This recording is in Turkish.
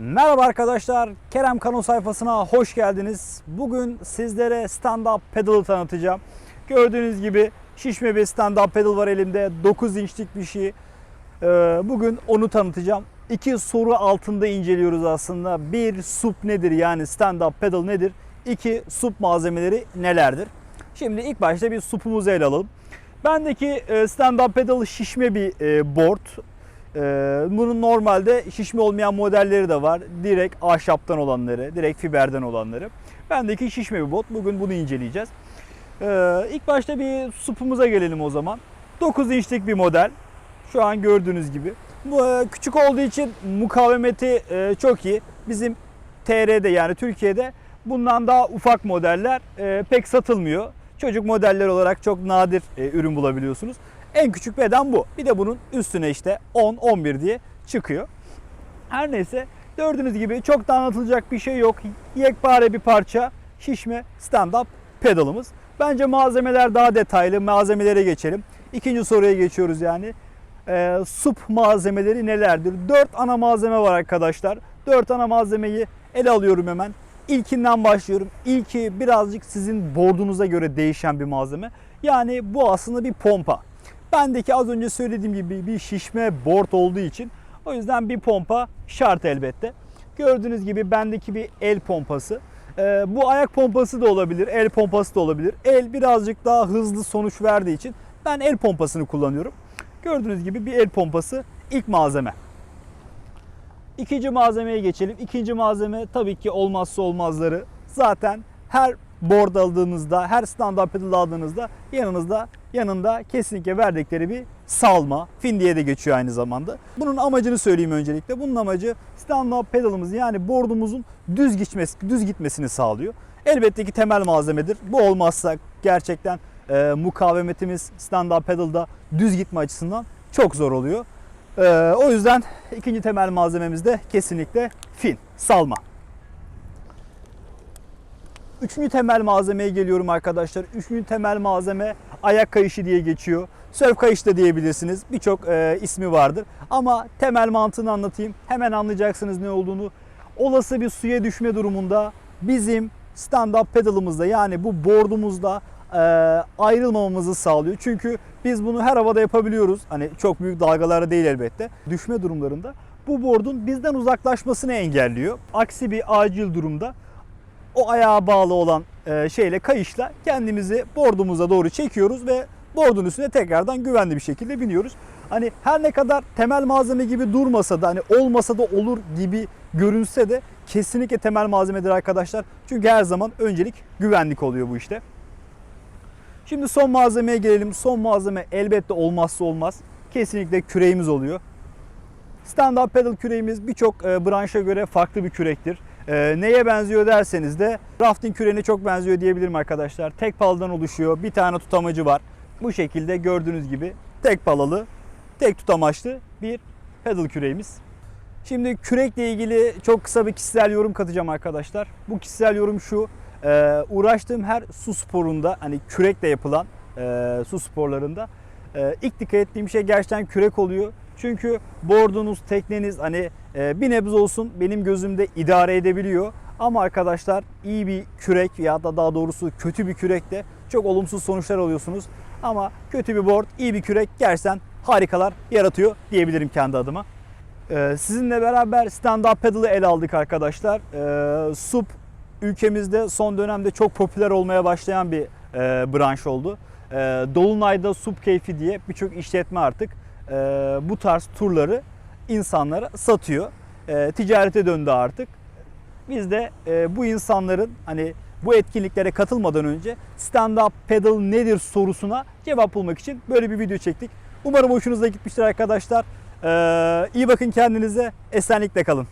Merhaba arkadaşlar, Kerem Kano sayfasına hoş geldiniz. Bugün sizlere stand-up pedal'ı tanıtacağım. Gördüğünüz gibi şişme bir stand-up pedal var elimde. 9 inçlik bir şey. Ee, Bugün onu tanıtacağım. İki soru altında inceliyoruz aslında. Bir, sup nedir yani stand-up pedal nedir? İki, sup malzemeleri nelerdir? Şimdi ilk başta bir supumuzu ele alalım. Bendeki e, stand-up pedal şişme bir e, board. Ee, bunun normalde şişme olmayan modelleri de var. Direkt ahşaptan olanları, direkt fiberden olanları. Bendeki şişme bir bot. Bugün bunu inceleyeceğiz. Ee, ilk başta bir supumuza gelelim o zaman. 9 inçlik bir model. Şu an gördüğünüz gibi. E, küçük olduğu için mukavemeti e, çok iyi. Bizim TR'de yani Türkiye'de bundan daha ufak modeller e, pek satılmıyor. Çocuk modeller olarak çok nadir ürün bulabiliyorsunuz. En küçük beden bu. Bir de bunun üstüne işte 10-11 diye çıkıyor. Her neyse gördüğünüz gibi çok da anlatılacak bir şey yok. Yekpare bir parça şişme stand-up pedalımız. Bence malzemeler daha detaylı. Malzemelere geçelim. İkinci soruya geçiyoruz yani. Ee, sup malzemeleri nelerdir? 4 ana malzeme var arkadaşlar. 4 ana malzemeyi ele alıyorum hemen. İlkinden başlıyorum. İlki birazcık sizin bordunuza göre değişen bir malzeme. Yani bu aslında bir pompa. Bendeki az önce söylediğim gibi bir şişme board olduğu için o yüzden bir pompa şart elbette. Gördüğünüz gibi bendeki bir el pompası. Ee, bu ayak pompası da olabilir, el pompası da olabilir. El birazcık daha hızlı sonuç verdiği için ben el pompasını kullanıyorum. Gördüğünüz gibi bir el pompası ilk malzeme. İkinci malzemeye geçelim. İkinci malzeme tabii ki olmazsa olmazları. Zaten her board aldığınızda, her stand-up pedal aldığınızda yanınızda yanında kesinlikle verdikleri bir salma. Fin diye de geçiyor aynı zamanda. Bunun amacını söyleyeyim öncelikle. Bunun amacı stand-up pedalımız yani boardumuzun düz gitmesi, düz gitmesini sağlıyor. Elbette ki temel malzemedir. Bu olmazsa gerçekten e, mukavemetimiz stand-up pedalda düz gitme açısından çok zor oluyor. E, o yüzden ikinci temel malzememiz de kesinlikle fin, salma. Üçüncü temel malzemeye geliyorum arkadaşlar. Üçüncü temel malzeme ayak kayışı diye geçiyor. Sörf kayış da diyebilirsiniz. Birçok e, ismi vardır. Ama temel mantığını anlatayım. Hemen anlayacaksınız ne olduğunu. Olası bir suya düşme durumunda bizim stand-up pedalımızda yani bu boardumuzda e, ayrılmamamızı sağlıyor. Çünkü biz bunu her havada yapabiliyoruz. Hani çok büyük dalgalarda değil elbette. Düşme durumlarında bu boardun bizden uzaklaşmasını engelliyor. Aksi bir acil durumda o ayağa bağlı olan e, şeyle kayışla kendimizi bordumuza doğru çekiyoruz ve bordun üstüne tekrardan güvenli bir şekilde biniyoruz. Hani her ne kadar temel malzeme gibi durmasa da hani olmasa da olur gibi görünse de kesinlikle temel malzemedir arkadaşlar. Çünkü her zaman öncelik güvenlik oluyor bu işte. Şimdi son malzemeye gelelim. Son malzeme elbette olmazsa olmaz. Kesinlikle küreğimiz oluyor. Stand-up pedal küreğimiz birçok e, branşa göre farklı bir kürektir. E, neye benziyor derseniz de rafting küreğine çok benziyor diyebilirim arkadaşlar. Tek paldan oluşuyor. Bir tane tutamacı var. Bu şekilde gördüğünüz gibi tek palalı, tek tutamaçlı bir pedal küreğimiz. Şimdi kürekle ilgili çok kısa bir kişisel yorum katacağım arkadaşlar. Bu kişisel yorum şu. e, uğraştığım her su sporunda hani kürekle yapılan e, su sporlarında e, ilk dikkat ettiğim şey gerçekten kürek oluyor. Çünkü boardunuz, tekneniz hani e, bir nebze olsun benim gözümde idare edebiliyor. Ama arkadaşlar iyi bir kürek ya da daha doğrusu kötü bir kürekle çok olumsuz sonuçlar alıyorsunuz. Ama kötü bir board, iyi bir kürek gerçekten harikalar yaratıyor diyebilirim kendi adıma. Ee, sizinle beraber stand-up pedal'ı ele aldık arkadaşlar. Ee, SUP ülkemizde son dönemde çok popüler olmaya başlayan bir e, branş oldu. Ee, Dolunay'da SUP keyfi diye birçok işletme artık e, bu tarz turları insanlara satıyor. E, ticarete döndü artık. Biz de e, bu insanların hani bu etkinliklere katılmadan önce stand-up pedal nedir sorusuna cevap bulmak için böyle bir video çektik. Umarım hoşunuza gitmiştir arkadaşlar. Ee, iyi bakın kendinize, esenlikle kalın.